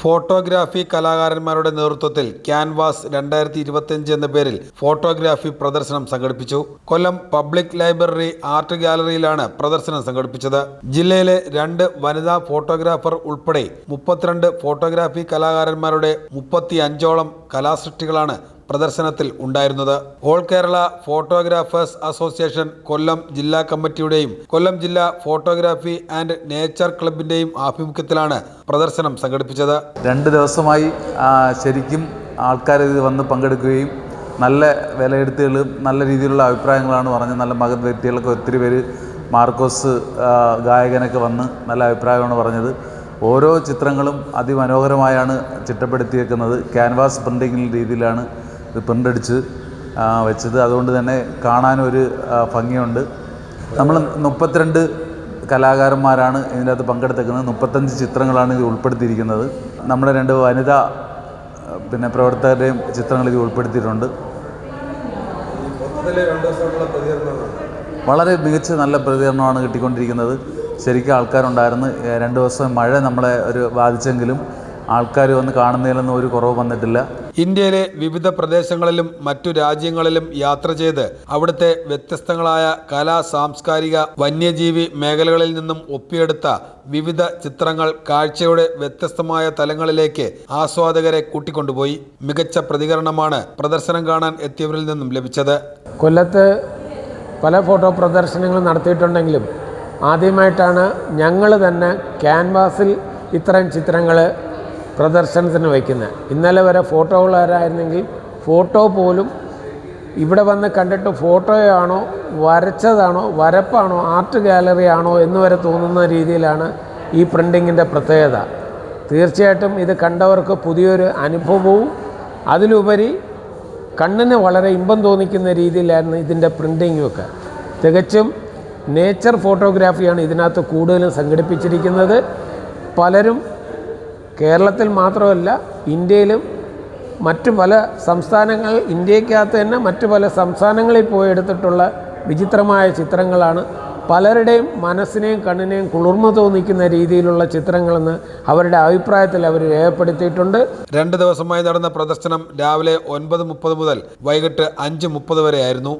Photography കലാകാരന്മാരുടെ നേതൃത്വത്തിൽ canvas രണ്ടായിരത്തി ഇരുപത്തിയഞ്ച് എന്ന പേരിൽ ഫോട്ടോഗ്രാഫി പ്രദർശനം സംഘടിപ്പിച്ചു. കൊല്ലം പബ്ലിക് ലൈബ്രറി ആർട്ട് ഗാലറിയിലാണ് പ്രദർശനം സംഘടിപ്പിച്ചത്. ജില്ലയിലെ രണ്ട് വനിതാ ഫോട്ടോഗ്രാഫർ ഉൾപ്പെടെ മുപ്പത്തിരണ്ട് ഫോട്ടോഗ്രാഫി കലാകാരന്മാരുടെ മുപ്പത്തി അഞ്ചോളം കലാസൃഷ്ടികളാണ് പ്രദർശനത്തിൽ ഉണ്ടായിരുന്നത്. All Kerala photographers association Kollam ജില്ലാ കമ്മിറ്റിയുടെയും കൊല്ലം ജില്ലാ ഫോട്ടോഗ്രാഫി ആൻഡ് നേച്ചർ ക്ലബിന്റെയും ആഭിമുഖ്യത്തിലാണ് പ്രദർശനം സംഘടിപ്പിച്ചത്. രണ്ട് ദിവസമായി ശരിക്കും ആൾക്കാർ ഇത് വന്ന് പങ്കെടുക്കുകയും നല്ല വിലയിരുത്തുകളും നല്ല രീതിയിലുള്ള അഭിപ്രായങ്ങളാണ് പറഞ്ഞത് നല്ല മഹത് വ്യക്തികളൊക്കെ ഒത്തിരി പേര് മാർക്കോസ് ഗായകനൊക്കെ വന്ന് നല്ല അഭിപ്രായമാണ് പറഞ്ഞത്. ഓരോ ചിത്രങ്ങളും അതിമനോഹരമായാണ് ചിട്ടപ്പെടുത്തിയേക്കുന്നത്. ക്യാൻവാസ് പ്രിന്റിങ്ങിൽ രീതിയിലാണ് ഇത് പ്രിന്റ് അടിച്ച് വെച്ചത്. അതുകൊണ്ട് തന്നെ കാണാനൊരു ഭംഗിയുണ്ട്. നമ്മൾ മുപ്പത്തിരണ്ട് കലാകാരന്മാരാണ് ഇതിനകത്ത് പങ്കെടുത്തേക്കുന്നത് മുപ്പത്തഞ്ച് ചിത്രങ്ങളാണ് ഇതിൽ ഉൾപ്പെടുത്തിയിരിക്കുന്നത്. നമ്മുടെ രണ്ട് വനിതാ പിന്നെ പ്രവർത്തകരുടെയും ചിത്രങ്ങൾ ഇത് ഉൾപ്പെടുത്തിയിട്ടുണ്ട്. വളരെ മികച്ച നല്ല പ്രതികരണമാണ് കിട്ടിക്കൊണ്ടിരിക്കുന്നത്. ശരിക്കും ആൾക്കാരുണ്ടായിരുന്നു. രണ്ട് ദിവസം മഴ നമ്മളെ ഒരു ബാധിച്ചെങ്കിലും ആൾക്കാർ വന്ന് കാണുന്നതിലൊന്നും ഒരു കുറവ് വന്നിട്ടില്ല. ഇന്ത്യയിലെ വിവിധ പ്രദേശങ്ങളിലും മറ്റു രാജ്യങ്ങളിലും യാത്ര ചെയ്ത് അവിടുത്തെ വ്യത്യസ്തങ്ങളായ കലാ സാംസ്കാരിക വന്യജീവി മേഖലകളിൽ നിന്നും ഒപ്പിയെടുത്ത വിവിധ ചിത്രങ്ങൾ കാഴ്ചയുടെ വ്യത്യസ്തമായ തലങ്ങളിലേക്ക് ആസ്വാദകരെ കൂട്ടിക്കൊണ്ടുപോയി. മികച്ച പ്രതികരണമാണ് പ്രദർശനം കാണാൻ എത്തിയവരിൽ നിന്നും ലഭിച്ചത്. കൊല്ലത്ത് പല ഫോട്ടോ പ്രദർശനങ്ങൾ നടത്തിയിട്ടുണ്ടെങ്കിലും ആദ്യമായിട്ടാണ് ഞങ്ങൾ തന്നെ ക്യാൻവാസിൽ ഇത്തരം ചിത്രങ്ങൾ പ്രദർശനത്തിന് വയ്ക്കുന്നത്. ഇന്നലെ വരെ ഫോട്ടോ ഉള്ളവരായിരുന്നെങ്കിൽ ഫോട്ടോ പോലും ഇവിടെ വന്ന് കണ്ടിട്ട് ഫോട്ടോയാണോ വരച്ചതാണോ വരപ്പാണോ ആർട്ട് ഗാലറി ആണോ എന്ന് വരെ തോന്നുന്ന രീതിയിലാണ് ഈ പ്രിന്റിങ്ങിന്റെ പ്രത്യേകത. തീർച്ചയായിട്ടും ഇത് കണ്ടവർക്ക് പുതിയൊരു അനുഭവവും അതിലുപരി കണ്ണിന് വളരെ ഇമ്പം തോന്നിക്കുന്ന രീതിയിലായിരുന്നു ഇതിന്റെ പ്രിന്റിങ്ങും ഒക്കെ. തികച്ചും നേച്ചർ ഫോട്ടോഗ്രാഫിയാണ് ഇതിനകത്ത് കൂടുതലും സംഘടിപ്പിച്ചിരിക്കുന്നത്. പലരും കേരളത്തിൽ മാത്രമല്ല ഇന്ത്യയിലും മറ്റു പല സംസ്ഥാനങ്ങൾ ഇന്ത്യക്കകത്ത് തന്നെ മറ്റു പല സംസ്ഥാനങ്ങളിൽ പോയി എടുത്തിട്ടുള്ള വിചിത്രമായ ചിത്രങ്ങളാണ്. പലരുടെയും മനസ്സിനെയും കണ്ണിനെയും കുളിർമ തോന്നിക്കുന്ന രീതിയിലുള്ള ചിത്രങ്ങളെന്ന് അവരുടെ അഭിപ്രായത്തിൽ അവർ രേഖപ്പെടുത്തിയിട്ടുണ്ട്. രണ്ട് ദിവസമായി നടന്ന പ്രദർശനം രാവിലെ ഒൻപത് മുപ്പത് മുതൽ വൈകിട്ട് അഞ്ച് മുപ്പത് വരെയായിരുന്നു.